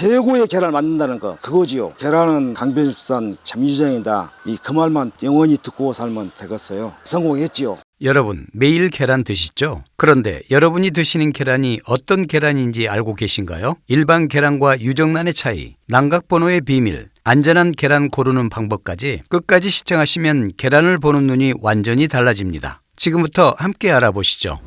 최고의 계란을 만든다는 거 그거지요. 계란은 강변육산 잠유정이다. 이 그 말만 영원히 듣고 살면 되겠어요. 성공했지요. 여러분, 매일 계란 드시죠? 그런데 여러분이 드시는 계란이 어떤 계란인지 알고 계신가요? 일반 계란과 유정란의 차이, 난각번호의 비밀, 안전한 계란 고르는 방법까지 끝까지 시청하시면 계란을 보는 눈이 완전히 달라집니다. 지금부터 함께 알아보시죠.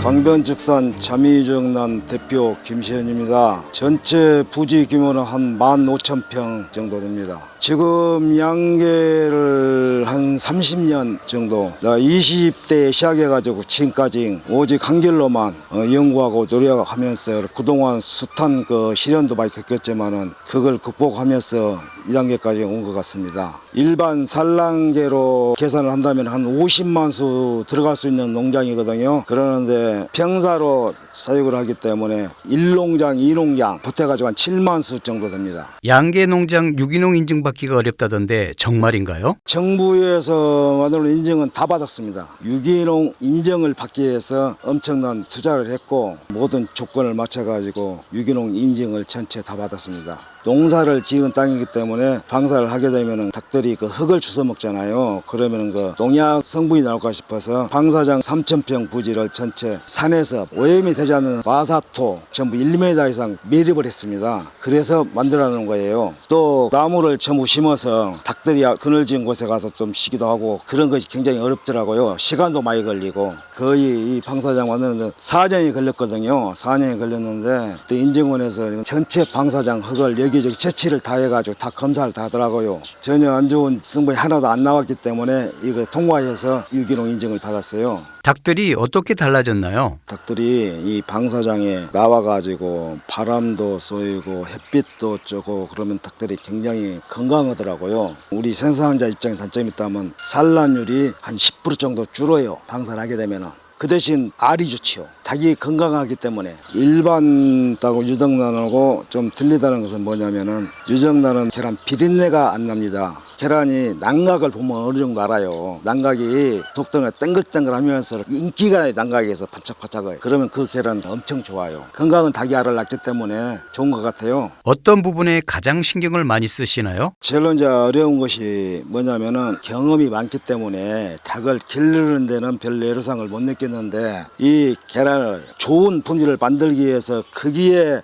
강변축산 잠유정란 대표 김시현입니다. 전체 부지 규모는 한 15,000평 정도 됩니다. 지금 양계를 한 30년 정도, 나 20대에 시작해가지고 지금까지 오직 한 길로만 어, 연구하고 노력하면서 그동안 숱한 그 시련도 많이 겪었지만은 그걸 극복하면서 이 단계까지 온 것 같습니다. 일반 산란계로 계산을 한다면 한 50만 수 들어갈 수 있는 농장이거든요. 그러는데 평사로 사육을 하기 때문에 1농장, 2농장 보태가지고 한 7만 수 정도 됩니다. 양계 농장 유기농 인증 받기가 어렵다던데 정말인가요? 정부에서 만들어 인증은 다 받았습니다. 유기농 인증을 받기 위해서 엄청난 투자를 했고 모든 조건을 맞춰가지고 유기농 인증을 전체 다 받았습니다. 농사를 지은 땅이기 때문에 방사를 하게 되면은 닭들이 그 흙을 주워 먹잖아요. 그러면은 그 농약 성분이 나올까 싶어서 방사장 3,000평 부지를 전체 산에서 오염이 되지 않는 마사토 전부 1m 이상 매립을 했습니다. 그래서 만들어 놓은 거예요. 또 나무를 전부 심어서 닭들이 그늘진 곳에 가서 좀 쉬기도 하고 그런 것이 굉장히 어렵더라고요. 시간도 많이 걸리고 거의 이 방사장 만드는데 4년이 걸렸거든요. 4년이 걸렸는데 또 인증원에서 전체 방사장 흙을 여기저기 채취를 다 해가지고 다 검사를 다 하더라고요. 전혀 안 좋은 성분이 하나도 안 나왔기 때문에 이거 통과해서 유기농 인증을 받았어요. 닭들이 어떻게 달라졌나요? 닭들이 이 방사장에 나와가지고 바람도 쏘이고 햇빛도 쬐고 그러면 닭들이 굉장히 건강하더라고요. 우리 생산자 입장에 단점이 있다면 산란율이 한 10% 정도 줄어요. 방사를 하게 되면은. 그 대신 알이 좋지요. 닭이 건강하기 때문에 일반 닭하고 유정란하고 좀 틀리다는 것은 뭐냐면은 유정란은 계란 비린내가 안 납니다. 계란이 난각을 보면 어느 정도 알아요. 난각이 독성을 땡글땡글 하면서 인기가 난각에서 반짝반짝해요. 그러면 그 계란 엄청 좋아요. 건강은 닭이 알을 낳기 때문에 좋은 것 같아요. 어떤 부분에 가장 신경을 많이 쓰시나요? 제일 이제 어려운 것이 뭐냐면은 경험이 많기 때문에 닭을 기르는 데는 별 애로사항을 못 느꼈는 데 이 계란을 좋은 품질을 만들기 위해서 거기에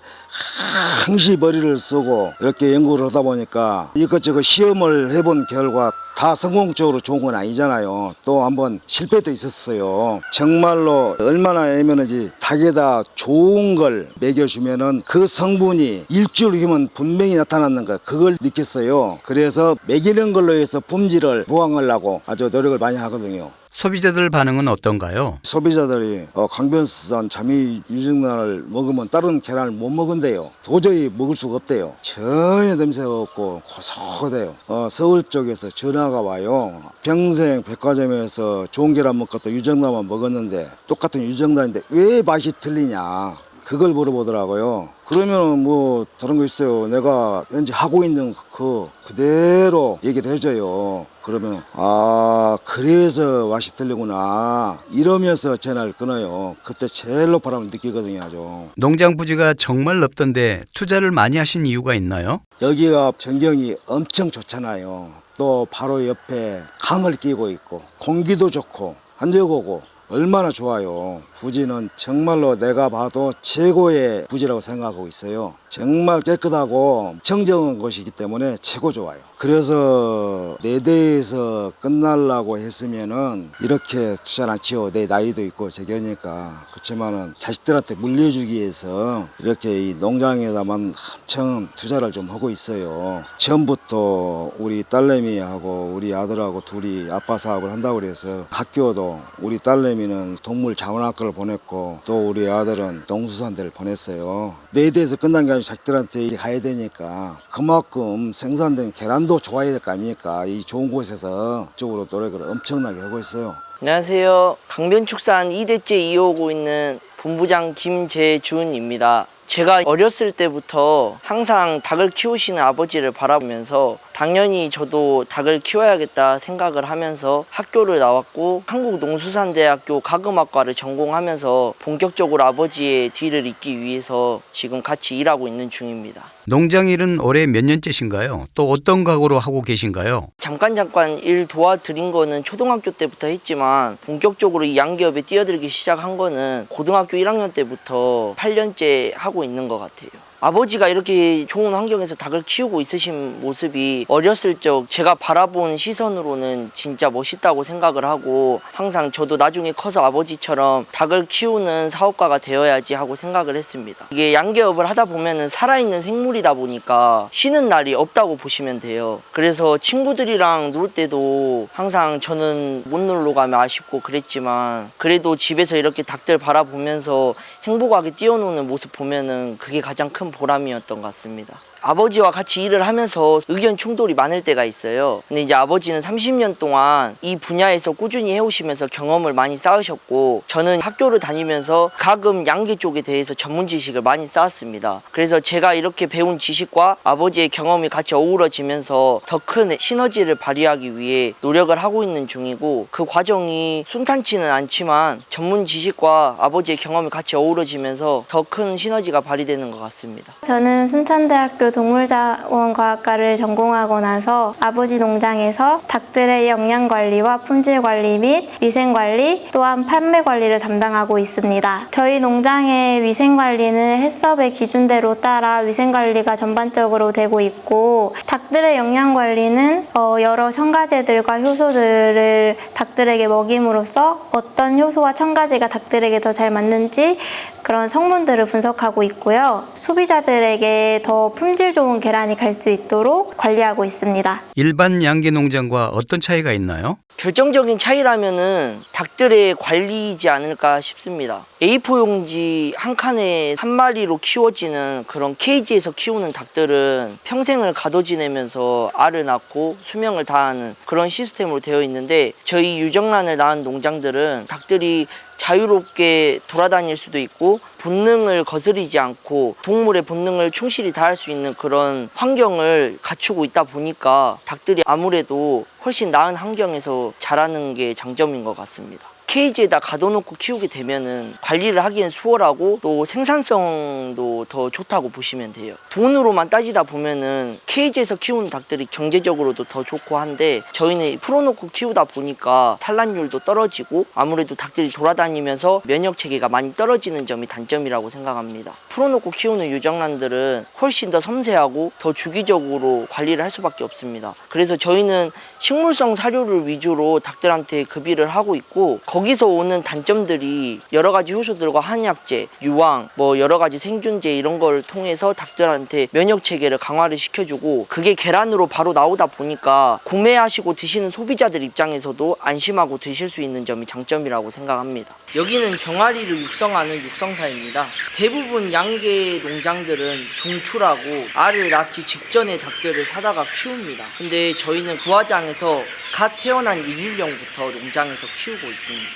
항시 머리를 쓰고 이렇게 연구를 하다 보니까 이것저것 시험을 해본 결과 다 성공적으로 좋은 건 아니잖아요. 또 한번 실패도 있었어요. 정말로 얼마나 애매한지 닭에다 좋은 걸 먹여주면은 그 성분이 일주일 후면 분명히 나타나는 거 그걸 느꼈어요. 그래서 먹이는 걸로 해서 품질을 보강하려고 아주 노력을 많이 하거든요. 소비자들 반응은 어떤가요? 소비자들이 어, 강변수산 잠이 유정란을 먹으면 다른 계란을 못 먹은대요. 도저히 먹을 수가 없대요. 전혀 냄새가 없고 고소해요. 어, 서울 쪽에서 전화가 와요. 평생 백화점에서 좋은 계란 먹었다 유정란만 먹었는데 똑같은 유정란인데 왜 맛이 틀리냐. 그걸 물어보더라고요. 그러면 뭐 다른 거 있어요. 내가 현재 하고 있는 그 그대로 얘기를 해줘요. 그러면 아 그래서 맛이 틀리구나 이러면서 전화를 끊어요. 그때 제일로 바람을 느끼거든요. 아주 농장 부지가 정말 넓던데 투자를 많이 하신 이유가 있나요? 여기가 전경이 엄청 좋잖아요. 또 바로 옆에 강을 끼고 있고 공기도 좋고 한적오고 얼마나 좋아요. 부지는 정말로 내가 봐도 최고의 부지라고 생각하고 있어요. 정말 깨끗하고 청정한 곳이기 때문에 최고 좋아요. 그래서 내 대에서 끝날라고 했으면은 이렇게 투자를 안 치워. 내 나이도 있고 제견이니까. 그렇지만은 자식들한테 물려주기 위해서 이렇게 이 농장에다만 엄청 투자를 좀 하고 있어요. 처음부터 우리 딸내미하고 우리 아들하고 둘이 아빠 사업을 한다고 그래서 학교도 우리 딸내미는 동물 자원학교를 보냈고 또 우리 아들은 농수산대를 보냈어요. 내 대에서 끝난 게 아니고 자식들한테 가야 되니까 그만큼 생산된 계란도 좋아야 될 거 아닙니까? 이 좋은 곳에서 쪽으로 노력을 엄청나게 하고 있어요. 안녕하세요. 강변축산 2대째 이어오고 있는 본부장 김재준입니다. 제가 어렸을 때부터 항상 닭을 키우시는 아버지를 바라보면서 당연히 저도 닭을 키워야겠다 생각을 하면서 학교를 나왔고 한국농수산대학교 가금학과를 전공하면서 본격적으로 아버지의 뒤를 잇기 위해서 지금 같이 일하고 있는 중입니다. 농장 일은 올해 몇 년째신가요? 또 어떤 각오로 하고 계신가요? 잠깐 잠깐 일 도와드린 거는 초등학교 때부터 했지만 본격적으로 이 양기업에 뛰어들기 시작한 거는 고등학교 1학년 때부터 8년째 하고 있는 것 같아요. 아버지가 이렇게 좋은 환경에서 닭을 키우고 있으신 모습이 어렸을 적 제가 바라본 시선으로는 진짜 멋있다고 생각을 하고 항상 저도 나중에 커서 아버지처럼 닭을 키우는 사업가가 되어야지 하고 생각을 했습니다. 이게 양계업을 하다 보면은 살아있는 생물이다 보니까 쉬는 날이 없다고 보시면 돼요. 그래서 친구들이랑 놀 때도 항상 저는 못 놀러 가면 아쉽고 그랬지만 그래도 집에서 이렇게 닭들 바라보면서 행복하게 뛰어노는 모습 보면은 그게 가장 큰 보람이었던 것 같습니다. 아버지와 같이 일을 하면서 의견 충돌이 많을 때가 있어요. 근데 이제 아버지는 30년 동안 이 분야에서 꾸준히 해오시면서 경험을 많이 쌓으셨고 저는 학교를 다니면서 가금 양계 쪽에 대해서 전문 지식을 많이 쌓았습니다. 그래서 제가 이렇게 배운 지식과 아버지의 경험이 같이 어우러지면서 더 큰 시너지를 발휘하기 위해 노력을 하고 있는 중이고 그 과정이 순탄치는 않지만 전문 지식과 아버지의 경험이 같이 어우러지면서 더 큰 시너지가 발휘되는 것 같습니다. 저는 순천대학교 동물자원과학과를 전공하고 나서 아버지 농장에서 닭들의 영양 관리와 품질 관리 및 위생 관리 또한 판매 관리를 담당하고 있습니다. 저희 농장의 위생 관리는 해썹의 기준대로 따라 위생 관리가 전반적으로 되고 있고 닭들의 영양 관리는 어, 여러 첨가제들과 효소들을 닭들에게 먹임으로써 어떤 효소와 첨가제가 닭들에게 더 잘 맞는지 그런 성분들을 분석하고 있고요. 소비자들에게 더 품질 좋은 계란이 갈 수 있도록 관리하고 있습니다. 일반 양계 농장과 어떤 차이가 있나요? 결정적인 차이라면은 닭들의 관리이지 않을까 싶습니다. A4 용지 한 칸에 한 마리로 키워지는 그런 케이지에서 키우는 닭들은 평생을 가둬 지내면서 알을 낳고 수명을 다하는 그런 시스템으로 되어 있는데 저희 유정란을 낳은 농장들은 닭들이 자유롭게 돌아다닐 수도 있고 본능을 거스르지 않고 동물의 본능을 충실히 다할 수 있는 그런 환경을 갖추고 있다 보니까 닭들이 아무래도 훨씬 나은 환경에서 자라는 게 장점인 것 같습니다. 케이지에다 가둬놓고 키우게 되면은 관리를 하기엔 수월하고 또 생산성도 더 좋다고 보시면 돼요. 돈으로만 따지다 보면은 케이지에서 키우는 닭들이 경제적으로도 더 좋고 한데 저희는 풀어놓고 키우다 보니까 산란율도 떨어지고 아무래도 닭들이 돌아다니면서 면역 체계가 많이 떨어지는 점이 단점이라고 생각합니다. 풀어놓고 키우는 유정란들은 훨씬 더 섬세하고 더 주기적으로 관리를 할 수밖에 없습니다. 그래서 저희는 식물성 사료를 위주로 닭들한테 급여를 하고 있고 거기 서 오는 단점들이 여러 가지 효소들과 한약재, 유황, 뭐 여러 가지 생균제 이런 걸 통해서 닭들한테 면역 체계를 강화를 시켜주고 그게 계란으로 바로 나오다 보니까 구매하시고 드시는 소비자들 입장에서도 안심하고 드실 수 있는 점이 장점이라고 생각합니다. 여기는 병아리를 육성하는 육성사입니다. 대부분 양계 농장들은 중출하고 알을 낳기 직전에 닭들을 사다가 키웁니다. 근데 저희는 부화장에서 갓 태어난 일일령부터 농장에서 키우고 있습니다.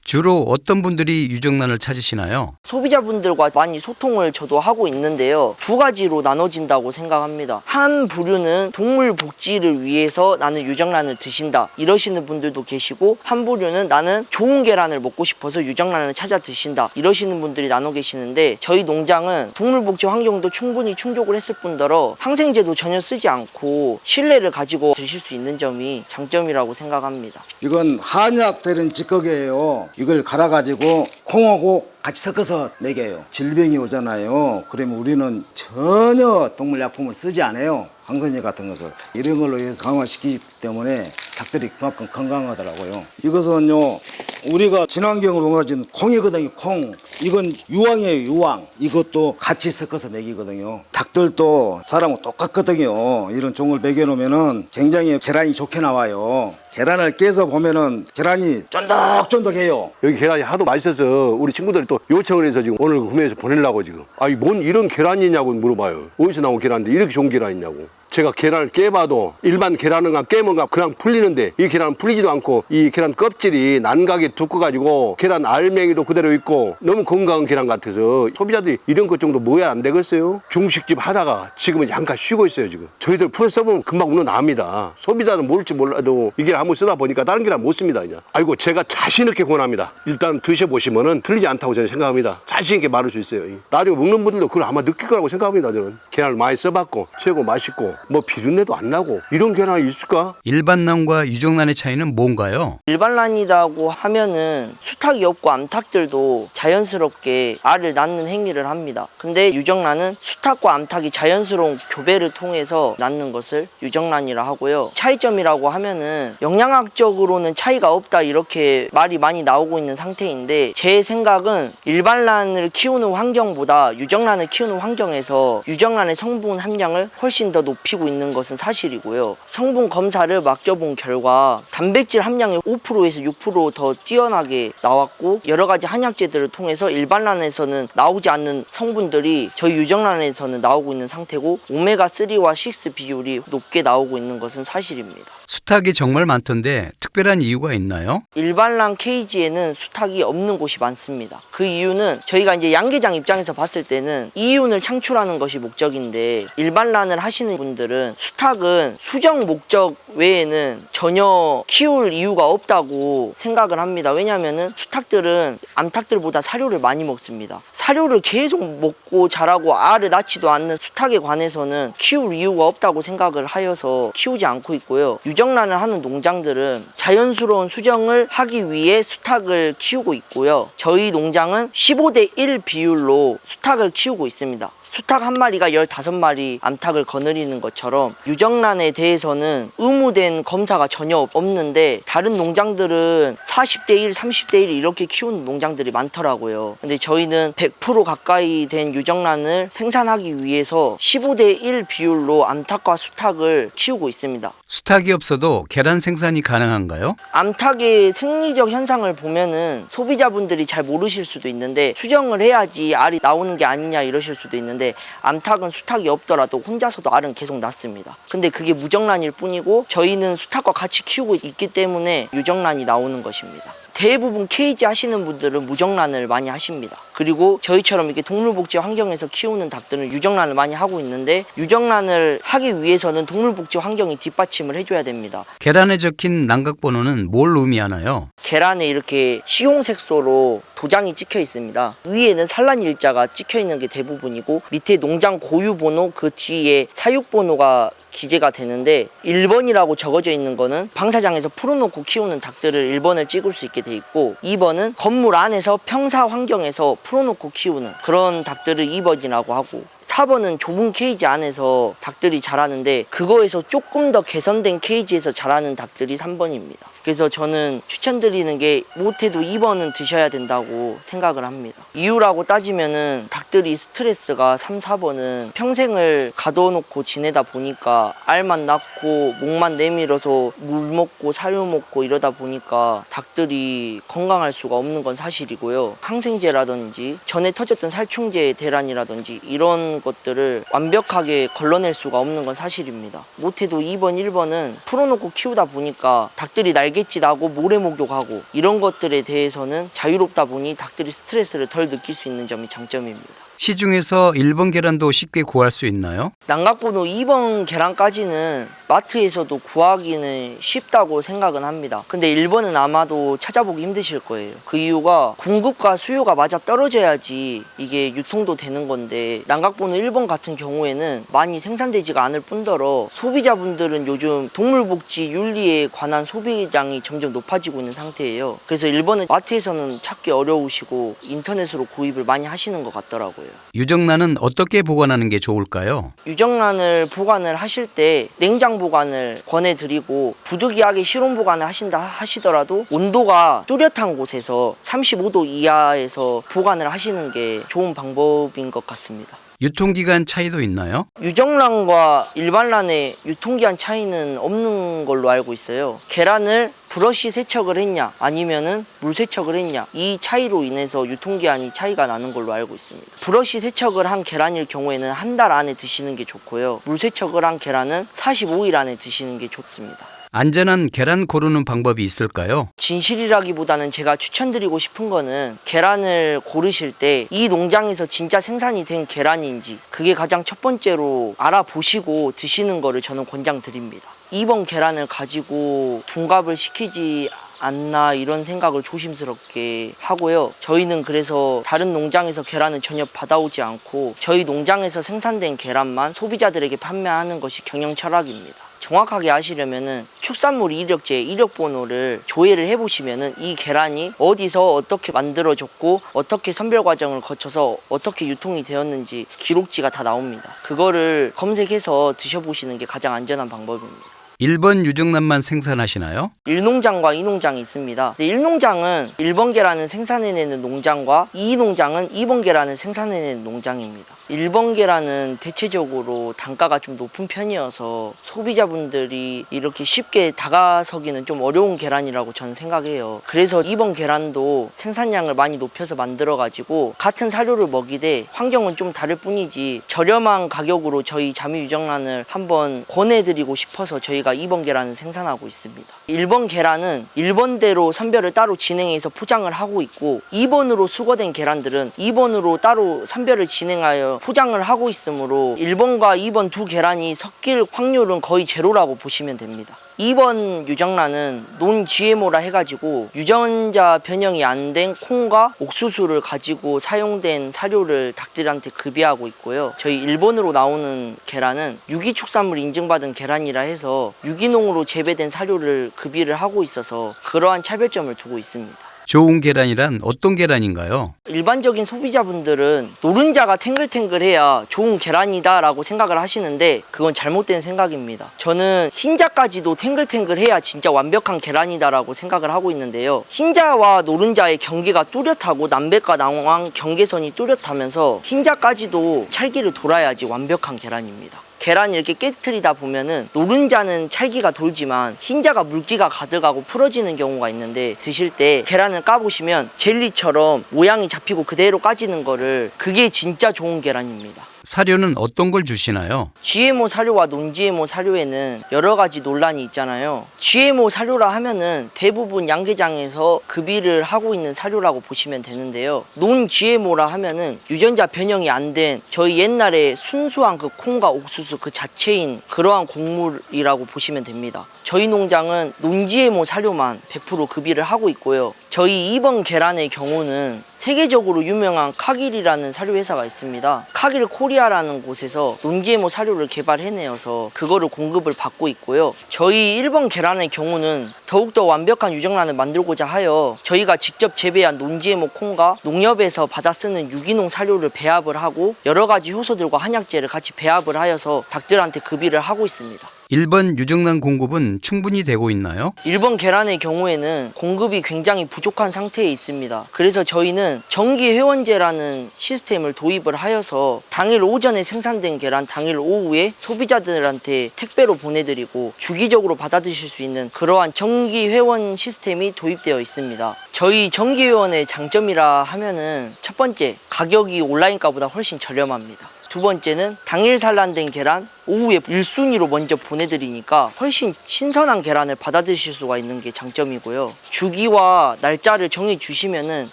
주로 어떤 분들이 유정란을 찾으시나요? 소비자분들과 많이 소통을 저도 하고 있는데요. 두 가지로 나눠진다고 생각합니다. 한 부류는 동물 복지를 위해서 나는 유정란을 드신다. 이러시는 분들도 계시고, 한 부류는 나는 좋은 계란을 먹고 싶어서 유정란을 찾아 드신다. 이러시는 분들이 나눠 계시는데, 저희 농장은 동물 복지 환경도 충분히 충족을 했을 뿐더러 항생제도 전혀 쓰지 않고 신뢰를 가지고 드실 수 있는 점이 장점이라고 생각합니다. 이건 한약 되는 찌꺼기예요. 이걸 갈아가지고 콩하고 같이 섞어서 먹여요. 질병이 오잖아요. 그러면 우리는 전혀 동물약품을 쓰지 않아요. 항생제 같은 것을 이런 걸로 해서 강화시키기 때문에 닭들이 그만큼 건강하더라고요. 이것은요 우리가 친환경으로 가진 콩이거든요. 콩 이건 유황이에요. 유황 이것도 같이 섞어서 먹이거든요. 닭들도 사람하고 똑같거든요. 이런 종을 먹여놓으면은 굉장히 계란이 좋게 나와요. 계란을 깨서 보면은 계란이 쫀득쫀득해요. 여기 계란이 하도 맛있어서 우리 친구들이 또 요청을 해서 지금 오늘 구매해서 보내려고 지금. 아니 뭔 이런 계란이냐고 물어봐요. 어디서 나온 계란인데 이렇게 좋은 계란 있냐고. 제가 계란을 깨봐도 일반 계란은 깨면 그냥 풀리는데 이 계란은 풀리지도 않고 이 계란 껍질이 난각이 두꺼가지고 계란 알맹이도 그대로 있고 너무 건강한 계란 같아서 소비자들이 이런 것 정도 뭐야 안 되겠어요? 중식집 하다가 지금은 잠깐 쉬고 있어요 지금. 저희들 풀 써보면 금방 납니다. 소비자는 모를지 몰라도 이 계란 한번 쓰다 보니까 다른 계란 못 씁니다 그냥. 아이고 제가 자신 있게 권합니다. 일단 드셔보시면은 틀리지 않다고 저는 생각합니다. 자신 있게 말할 수 있어요 나중에 먹는 분들도 그걸 아마 느낄 거라고 생각합니다 저는. 계란을 많이 써봤고 최고 맛있고 뭐 비린내도 안 나고 이런 계란이 있을까? 일반란과 유정란의 차이는 뭔가요? 일반란이라고 하면은 수탉이 없고 암탉들도 자연스럽게 알을 낳는 행위를 합니다. 근데 유정란은 수탉과 암탉이 자연스러운 교배를 통해서 낳는 것을 유정란이라 하고요. 차이점이라고 하면은 영양학적으로는 차이가 없다 이렇게 말이 많이 나오고 있는 상태인데 제 생각은 일반란을 키우는 환경보다 유정란을 키우는 환경에서 유정란의 성분 함량을 훨씬 더 높이 고 있는 것은 사실이고요. 성분 검사를 맡겨본 결과 단백질 함량이 5%에서 6%더 뛰어나게 나왔고 여러 가지 한약재들을 통해서 일반란에서는 나오지 않는 성분들이 저희 유정란에서는 나오고 있는 상태고 오메가3와 6 비율이 높게 나오고 있는 것은 사실입니다. 수탉이 정말 많던데 특별한 이유가 있나요? 일반란 케이지에는 수탉이 없는 곳이 많습니다. 그 이유는 저희가 이제 양계장 입장에서 봤을 때는 이윤을 창출하는 것이 목적인데 일반란을 하시는 분들은 수탉은 수정 목적 외에는 전혀 키울 이유가 없다고 생각을 합니다. 왜냐하면은 수탉들은 암탉들보다 사료를 많이 먹습니다. 사료를 계속 먹고 자라고 알을 낳지도 않는 수탉에 관해서는 키울 이유가 없다고 생각을 하여서 키우지 않고 있고요. 유 정란을 하는 농장들은 자연스러운 수정을 하기 위해 수탉을 키우고 있고요. 저희 농장은 15대 1 비율로 수탉을 키우고 있습니다. 수탉 한 마리가 15마리 암탉을 거느리는 것처럼 유정란에 대해서는 의무된 검사가 전혀 없는데 다른 농장들은 40대 1, 30대 1 이렇게 키우는 농장들이 많더라고요. 근데 저희는 100% 가까이 된 유정란을 생산하기 위해서 15대 1 비율로 암탉과 수탉을 키우고 있습니다. 수탉이 없어도 계란 생산이 가능한가요? 암탉의 생리적 현상을 보면은 소비자분들이 잘 모르실 수도 있는데 수정을 해야지 알이 나오는 게 아니냐 이러실 수도 있는데 암탉은 수탉이 없더라도 혼자서도 알은 계속 낳습니다. 근데 그게 무정란일 뿐이고 저희는 수탉과 같이 키우고 있기 때문에 유정란이 나오는 것입니다. 대부분 케이지 하시는 분들은 무정란을 많이 하십니다. 그리고 저희처럼 이렇게 동물복지 환경에서 키우는 닭들은 유정란을 많이 하고 있는데 유정란을 하기 위해서는 동물복지 환경이 뒷받침을 해줘야 됩니다. 계란에 적힌 난각번호는 뭘 의미하나요? 계란에 이렇게 시용색소로 도장이 찍혀 있습니다. 위에는 산란 일자가 찍혀 있는 게 대부분이고 밑에 농장 고유 번호 그 뒤에 사육 번호가 기재가 되는데 1번이라고 적어져 있는 거는 방사장에서 풀어놓고 키우는 닭들을 1번을 찍을 수 있게 돼 있고 2번은 건물 안에서 평사 환경에서 풀어놓고 키우는 그런 닭들을 2번이라고 하고 4번은 좁은 케이지 안에서 닭들이 자라는데 그거에서 조금 더 개선된 케이지에서 자라는 닭들이 3번입니다. 그래서 저는 추천드리는 게 못해도 2번은 드셔야 된다고 생각을 합니다. 이유라고 따지면은 닭들이 스트레스가 3, 4번은 평생을 가둬놓고 지내다 보니까 알만 낳고 목만 내밀어서 물 먹고 사료 먹고 이러다 보니까 닭들이 건강할 수가 없는 건 사실이고요. 항생제라든지 전에 터졌던 살충제 대란이라든지 이런 것들을 완벽하게 걸러낼 수가 없는 건 사실입니다. 못해도 2번, 1번은 풀어놓고 키우다 보니까 닭들이 날갯짓 하고 모래 목욕하고 이런 것들에 대해서는 자유롭다 보니 닭들이 스트레스를 덜 느낄 수 있는 점이 장점입니다. 시중에서 일본 계란도 쉽게 구할 수 있나요? 난각번호 2번 계란까지는 마트에서도 구하기는 쉽다고 생각은 합니다. 근데 1번은 아마도 찾아보기 힘드실 거예요. 그 이유가 공급과 수요가 맞아 떨어져야지 이게 유통도 되는 건데 난각번호 1번 같은 경우에는 많이 생산되지가 않을 뿐더러 소비자분들은 요즘 동물복지 윤리에 관한 소비량이 점점 높아지고 있는 상태예요. 그래서 1번은 마트에서는 찾기 어려우시고 인터넷으로 구입을 많이 하시는 것 같더라고요. 유정란은 어떻게 보관하는 게 좋을까요? 유정란을 보관을 하실 때 냉장 보관을 권해드리고 부득이하게 실온 보관을 하신다 하시더라도 온도가 뚜렷한 곳에서 35도 이하에서 보관을 하시는 게 좋은 방법인 것 같습니다. 유통기간 차이도 있나요? 유정란과 일반란의 유통기한 차이는 없는 걸로 알고 있어요. 계란을 브러쉬 세척을 했냐 아니면은 물 세척을 했냐 이 차이로 인해서 유통기한이 차이가 나는 걸로 알고 있습니다. 브러쉬 세척을 한 계란일 경우에는 한 달 안에 드시는 게 좋고요. 물 세척을 한 계란은 45일 안에 드시는 게 좋습니다. 안전한 계란 고르는 방법이 있을까요? 진실이라기보다는 제가 추천드리고 싶은 거는 계란을 고르실 때 이 농장에서 진짜 생산이 된 계란인지 그게 가장 첫 번째로 알아보시고 드시는 거를 저는 권장드립니다. 이번 계란을 가지고 동갑을 시키지 않나 이런 생각을 조심스럽게 하고요. 저희는 그래서 다른 농장에서 계란을 전혀 받아오지 않고 저희 농장에서 생산된 계란만 소비자들에게 판매하는 것이 경영 철학입니다. 정확하게 아시려면은 축산물 이력제 이력 번호를 조회를 해보시면은 이 계란이 어디서 어떻게 만들어졌고 어떻게 선별 과정을 거쳐서 어떻게 유통이 되었는지 기록지가 다 나옵니다. 그거를 검색해서 드셔보시는 게 가장 안전한 방법입니다. 1번 유정란만 생산하시나요? 1농장과 2농장이 있습니다. 근데 1농장은 1번 계란을 생산해내는 농장과 2농장은 2번 계란을 생산해내는 농장입니다. 1번 계란은 대체적으로 단가가 좀 높은 편이어서 소비자분들이 이렇게 쉽게 다가서기는 좀 어려운 계란이라고 저는 생각해요. 그래서 2번 계란도 생산량을 많이 높여서 만들어가지고 같은 사료를 먹이되 환경은 좀 다를 뿐이지 저렴한 가격으로 저희 자미 유정란을 한번 권해드리고 싶어서 저희가 2번 계란을 생산하고 있습니다. 1번 계란은 1번대로 선별을 따로 진행해서 포장을 하고 있고 2번으로 수거된 계란들은 2번으로 따로 선별을 진행하여 포장을 하고 있으므로 1번과 2번 두 계란이 섞일 확률은 거의 제로라고 보시면 됩니다. 2번 유정란은 논 GMO라 해가지고 유전자 변형이 안 된 콩과 옥수수를 가지고 사용된 사료를 닭들한테 급여하고 있고요. 저희 일본으로 나오는 계란은 유기축산물 인증받은 계란이라 해서 유기농으로 재배된 사료를 급여를 하고 있어서 그러한 차별점을 두고 있습니다. 좋은 계란이란 어떤 계란인가요? 일반적인 소비자분들은 노른자가 탱글탱글해야 좋은 계란이다라고 생각을 하시는데 그건 잘못된 생각입니다. 저는 흰자까지도 탱글탱글해야 진짜 완벽한 계란이다라고 생각을 하고 있는데요. 흰자와 노른자의 경계가 뚜렷하고 남백과 남왕 경계선이 뚜렷하면서 흰자까지도 찰기를 돌아야지 완벽한 계란입니다. 계란 이렇게 깨뜨리다 보면은 노른자는 찰기가 돌지만 흰자가 물기가 가득하고 풀어지는 경우가 있는데 드실 때 계란을 까보시면 젤리처럼 모양이 잡히고 그대로 까지는 거를 그게 진짜 좋은 계란입니다. 사료는 어떤 걸 주시나요? GMO 사료와 non-GMO 사료에는 여러 가지 논란이 있잖아요. GMO 사료라 하면은 대부분 양계장에서 급여를 하고 있는 사료라고 보시면 되는데요. non-GMO라 하면은 유전자 변형이 안 된 저희 옛날에 순수한 그 콩과 옥수수 그 자체인 그러한 곡물이라고 보시면 됩니다. 저희 농장은 non-GMO 사료만 100% 급여를 하고 있고요. 저희 2번 계란의 경우는 세계적으로 유명한 카길이라는 사료 회사가 있습니다. 카길 코리아 라는 곳에서 논지에모 사료를 개발해내어서 그거를 공급을 받고 있고요. 저희 1번 계란의 경우는 더욱더 완벽한 유정란을 만들고자 하여 저희가 직접 재배한 논지에모 콩과 농협에서 받아 쓰는 유기농 사료를 배합을 하고 여러 가지 효소들과 한약재를 같이 배합을 하여서 닭들한테 급여를 하고 있습니다. 1번 유정란 공급은 충분히 되고 있나요? 일본 계란의 경우에는 공급이 굉장히 부족한 상태에 있습니다. 그래서 저희는 정기 회원제라는 시스템을 도입을 하여서 당일 오전에 생산된 계란 당일 오후에 소비자들한테 택배로 보내드리고 주기적으로 받아드실 수 있는 그러한 정기 회원 시스템이 도입되어 있습니다. 저희 정기 회원의 장점이라 하면은 첫 번째 가격이 온라인가보다 훨씬 저렴합니다. 두 번째는 당일 산란된 계란 오후에 1순위로 먼저 보내드리니까 훨씬 신선한 계란을 받아드실 수가 있는 게 장점이고요. 주기와 날짜를 정해 주시면은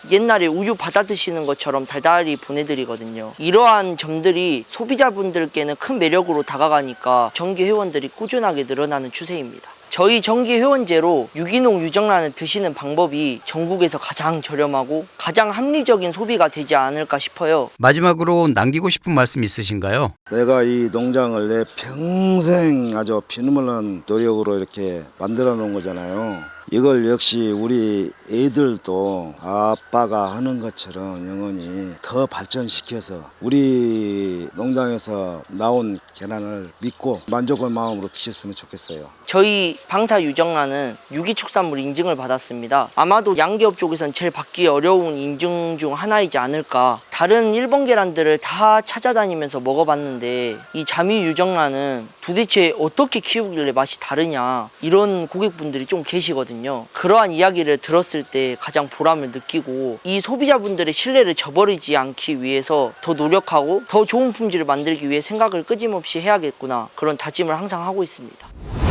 옛날에 우유 받아드시는 것처럼 달달히 보내드리거든요. 이러한 점들이 소비자분들께는 큰 매력으로 다가가니까 정기 회원들이 꾸준하게 늘어나는 추세입니다. 저희 정기 회원제로 유기농 유정란을 드시는 방법이 전국에서 가장 저렴하고 가장 합리적인 소비가 되지 않을까 싶어요. 마지막으로 남기고 싶은 말씀 있으신가요? 내가 이 농장을 내 평생 아주 피눈물 난 노력으로 이렇게 만들어 놓은 거잖아요. 이걸 역시 우리 애들도 아빠가 하는 것처럼 영원히 더 발전시켜서 우리 농장에서 나온 계란을 믿고 만족한 마음으로 드셨으면 좋겠어요. 저희 방사 유정란은 유기축산물 인증을 받았습니다. 아마도 양기업 쪽에선 제일 받기 어려운 인증 중 하나이지 않을까. 다른 일본 계란들을 다 찾아다니면서 먹어봤는데 이 자미 유정란은 도대체 어떻게 키우길래 맛이 다르냐 이런 고객분들이 좀 계시 거든요. 그러한 이야기를 들었을 때 가장 보람을 느끼고 이 소비자분들의 신뢰를 저버리지 않기 위해서 더 노력하고 더 좋은 품질을 만들기 위해 생각을 끊임없이 해야겠구나 그런 다짐을 항상 하고 있습니다.